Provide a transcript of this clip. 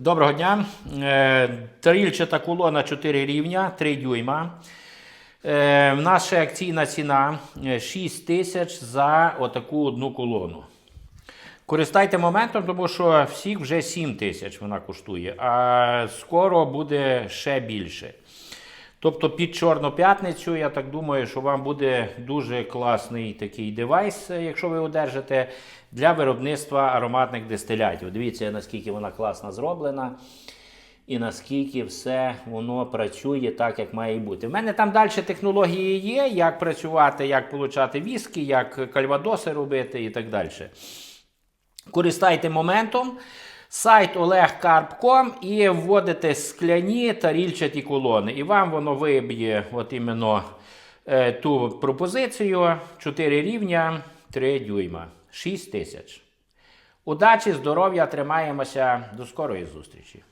Доброго дня. Е, кулона колона 4 рівня, 3 дюйма. Е, Наша акційна ціна е, 6 тисяч за отаку одну колону. Користайте моментом, тому що всіх вже 7 тисяч вона коштує, а скоро буде ще більше. Тобто під Чорну п'ятницю, я так думаю, що вам буде дуже класний такий девайс, якщо ви одержите, для виробництва ароматних дистилятів. Дивіться, наскільки вона класно зроблена. І наскільки все воно працює так, як має бути. В мене там далі технології є, як працювати, як получати віскі, як кальвадоси робити і так далі. Користайте моментом. Сайт olegcarp.com і вводите скляні тарільчаті колони. І вам воно виб'є от іменно е, ту пропозицію 4 рівня, 3 дюйма, 6 тисяч. Удачі, здоров'я, тримаємося. До скорої зустрічі!